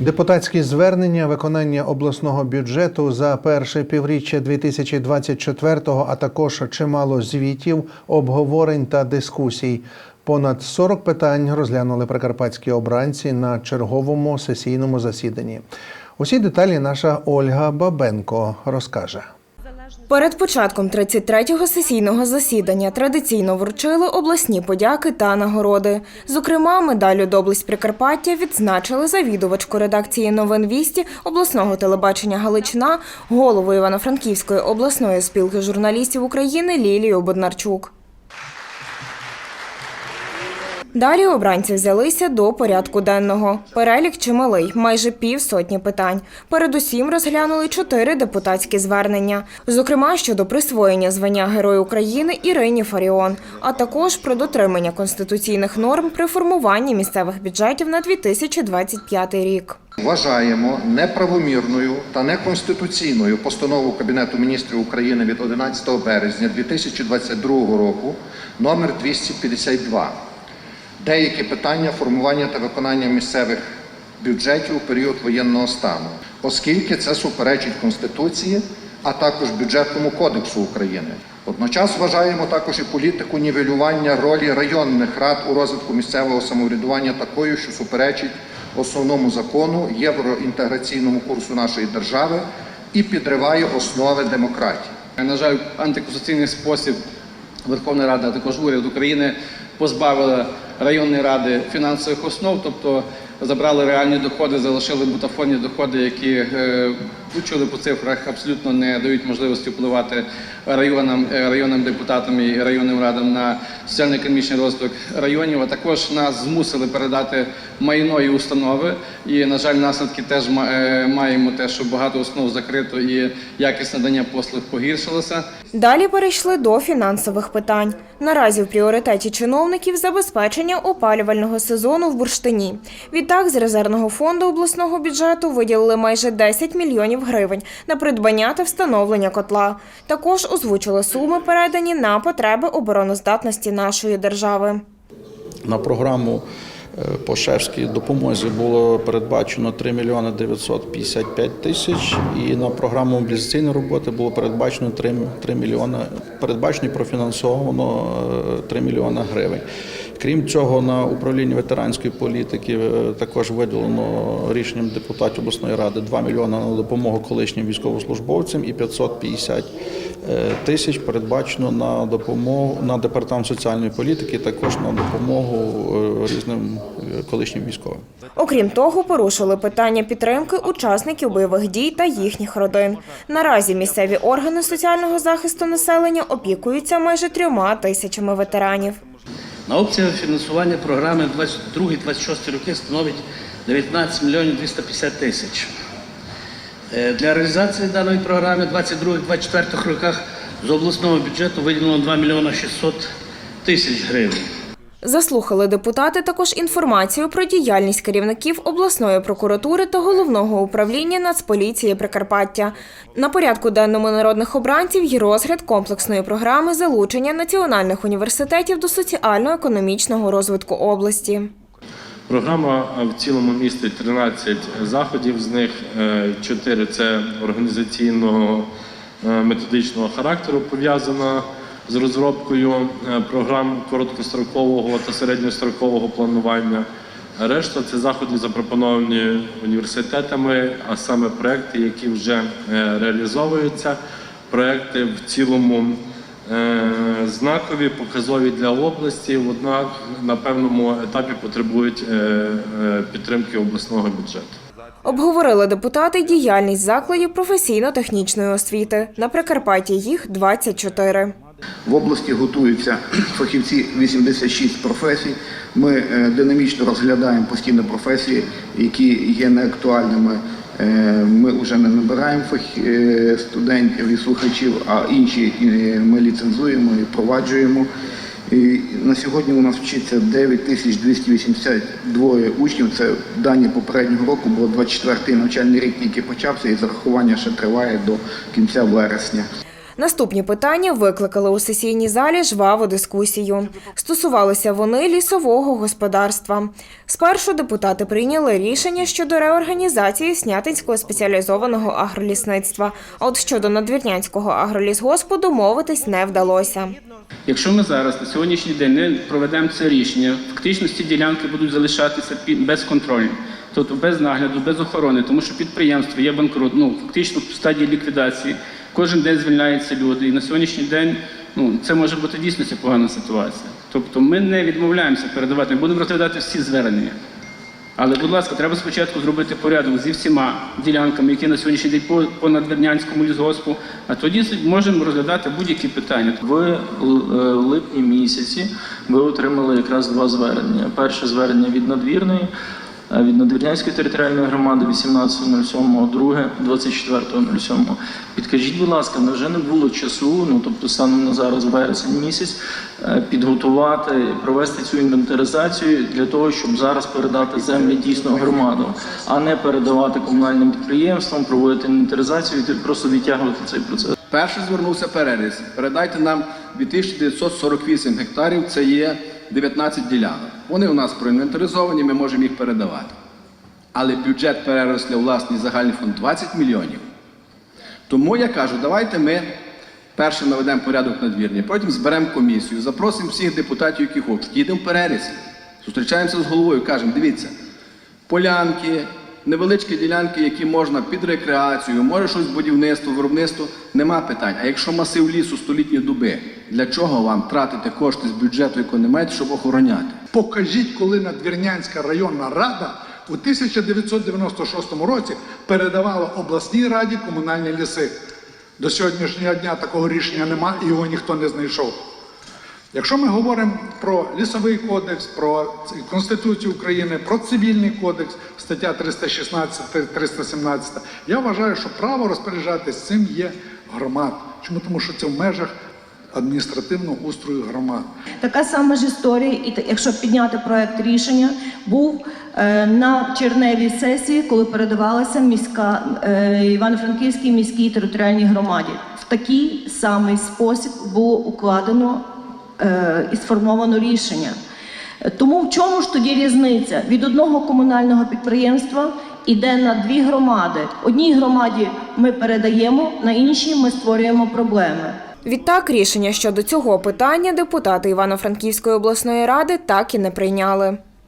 Депутатські звернення виконання обласного бюджету за перше півріччя 2024-го, а також чимало звітів, обговорень та дискусій. Понад 40 питань розглянули прикарпатські обранці на черговому сесійному засіданні. Усі деталі наша Ольга Бабенко розкаже. Перед початком 33-го сесійного засідання традиційно вручили обласні подяки та нагороди. Зокрема, медалю «Доблесть Прикарпаття» відзначили завідувачку редакції новин «Вісті» обласного телебачення Галичина, голову Івано-Франківської обласної спілки журналістів України Лілію Боднарчук. Далі обранці взялися до порядку денного. Перелік чималий, майже півсотні питань. Передусім розглянули чотири депутатські звернення, зокрема щодо присвоєння звання Герой України Ірині Фаріон, а також про дотримання конституційних норм при формуванні місцевих бюджетів на 2025 рік. Вважаємо неправомірною та неконституційною постанову Кабінету міністрів України від 11 березня 2022 року номер 252 деякі питання формування та виконання місцевих бюджетів у період воєнного стану, оскільки це суперечить Конституції, а також бюджетному кодексу України. Водночас вважаємо також і політику нівелювання ролі районних рад у розвитку місцевого самоврядування такою, що суперечить основному закону євроінтеграційному курсу нашої держави і підриває основи демократії. На жаль, антиконституційний спосіб Верховна Рада, а також уряд України позбавили районні ради фінансових основ, тобто забрали реальні доходи, залишили бутафонні доходи, які е, ви чули по цифрах, абсолютно не дають можливості впливати районам, е, районним депутатам і районним радам на соціально-економічний розвиток районів. А також нас змусили передати майно і установи. І, на жаль, наслідки теж е, маємо те, що багато установ закрито і якість надання послуг погіршилася. Далі перейшли до фінансових питань. Наразі в пріоритеті чиновників забезпечення опалювального сезону в бурштині. Відтак, з резервного фонду обласного бюджету виділили майже 10 мільйонів гривень на придбання та встановлення котла. Також озвучили суми, передані на потреби обороноздатності нашої держави. На програму е, по шефській допомозі було передбачено 3 мільйони 955 тисяч, і на програму мобілізаційної роботи було передбачено 3, 3 мільйони, передбачено і профінансовано е, 3 мільйони гривень. Крім цього, на управлінні ветеранської політики е, також виділено рішенням депутатів обласної ради 2 мільйони на допомогу колишнім військовослужбовцям і 550 е, тисяч передбачено на допомогу на департамент соціальної політики, також на допомогу е, різним колишнім військовим. Окрім того, порушили питання підтримки учасників бойових дій та їхніх родин. Наразі місцеві органи соціального захисту населення опікуються майже трьома тисячами ветеранів. На опціях фінансування програми 22-26 роки становить 19 мільйонів 250 тисяч. Е, Для реалізації даної програми 22-24 роках з обласного бюджету виділено 2 мільйона 600 тисяч гривень. Заслухали депутати також інформацію про діяльність керівників обласної прокуратури та головного управління Нацполіції Прикарпаття. На порядку денному народних обранців є розгляд комплексної програми залучення національних університетів до соціально-економічного розвитку області. Програма е, в цілому містить 13 заходів, з них 4 – це організаційного е, методичного характеру пов'язана з розробкою е, програм короткострокового та середньострокового планування. Решта це заходи, запропоновані університетами, а саме проекти, які вже е, реалізовуються. Проекти в цілому е, знакові, показові для області, однак на певному етапі потребують підтримки обласного бюджету. Обговорили депутати діяльність закладів професійно-технічної освіти. На Прикарпатті їх 24. В області готуються фахівці 86 професій. Ми е, динамічно розглядаємо постійно професії, які є неактуальними. Е, Ми вже не набираємо е, студентів і слухачів, а інші ми ліцензуємо і впроваджуємо. І на сьогодні у нас вчиться 9282 учнів. Це дані попереднього року, бо 24-й навчальний рік тільки почався і зарахування ще триває до кінця вересня. Наступні питання викликали у сесійній залі жваву дискусію. Стосувалися вони лісового господарства. Спершу депутати прийняли рішення щодо реорганізації Снятинського спеціалізованого агролісництва. А от щодо надвірнянського агролісгоспу домовитись не вдалося. Якщо ми зараз на сьогоднішній день не проведемо це рішення, фактично ці ділянки будуть залишатися під безконтрольні, тобто без нагляду, без охорони, тому що підприємство є банкрут, ну фактично в стадії ліквідації. Кожен день звільняються люди, і на сьогоднішній день ну це може бути дійсно погана ситуація. Тобто ми не відмовляємося передавати, ми будемо розглядати всі звернення. Але, будь ласка, треба спочатку зробити порядок зі всіма ділянками, які на сьогоднішній день по, по надвірнянському лісгоспу, а тоді можемо розглядати будь-які питання. В е, липні місяці ви отримали якраз два звернення. Перше звернення від надвірної, від надвірнянської територіальної громади 18.07, друге 24.07. Підкажіть, будь ласка, невже не було часу, ну тобто станом на зараз вересень місяць, е, підготувати, провести цю інвентаризацію для того, щоб зараз передати землі дійсно громадам, а не передавати комунальним підприємствам, проводити інвентаризацію і просто відтягувати цей процес. Перший звернувся переріз. Передайте нам 2948 гектарів, це є 19 ділянок. Вони у нас проінвентаризовані, ми можемо їх передавати. Але бюджет переросля власний загальний фонд 20 мільйонів. Тому я кажу, давайте ми перше наведемо порядок на двірні, потім зберемо комісію, запросимо всіх депутатів, які хочуть. Їдемо в переріз. Зустрічаємося з головою, кажемо, дивіться, полянки, невеличкі ділянки, які можна під рекреацію, може щось будівництво, виробництво, нема питань. А якщо масив лісу столітні дуби, для чого вам тратити кошти з бюджету, якого не щоб охороняти? Покажіть, коли Надвірнянська районна рада у 1996 році передавала обласній раді комунальні ліси. До сьогоднішнього дня такого рішення нема і його ніхто не знайшов. Якщо ми говоримо про лісовий кодекс, про Конституцію України, про цивільний кодекс, стаття 316, 317, я вважаю, що право розпоряджатись цим є громад. Чому? Тому що це в межах адміністративного устрою громад. Така сама ж історія, і якщо підняти проект рішення, був е, на черневій сесії, коли передавалася міська е, Івано-Франківській міській територіальній громаді. В такий самий спосіб було укладено і сформовано рішення. Е, Тому в чому ж тоді різниця? Від одного комунального підприємства йде на дві громади. Одній громаді ми передаємо, на іншій ми створюємо проблеми. Відтак, рішення щодо цього питання депутати Івано-Франківської обласної ради так і не прийняли.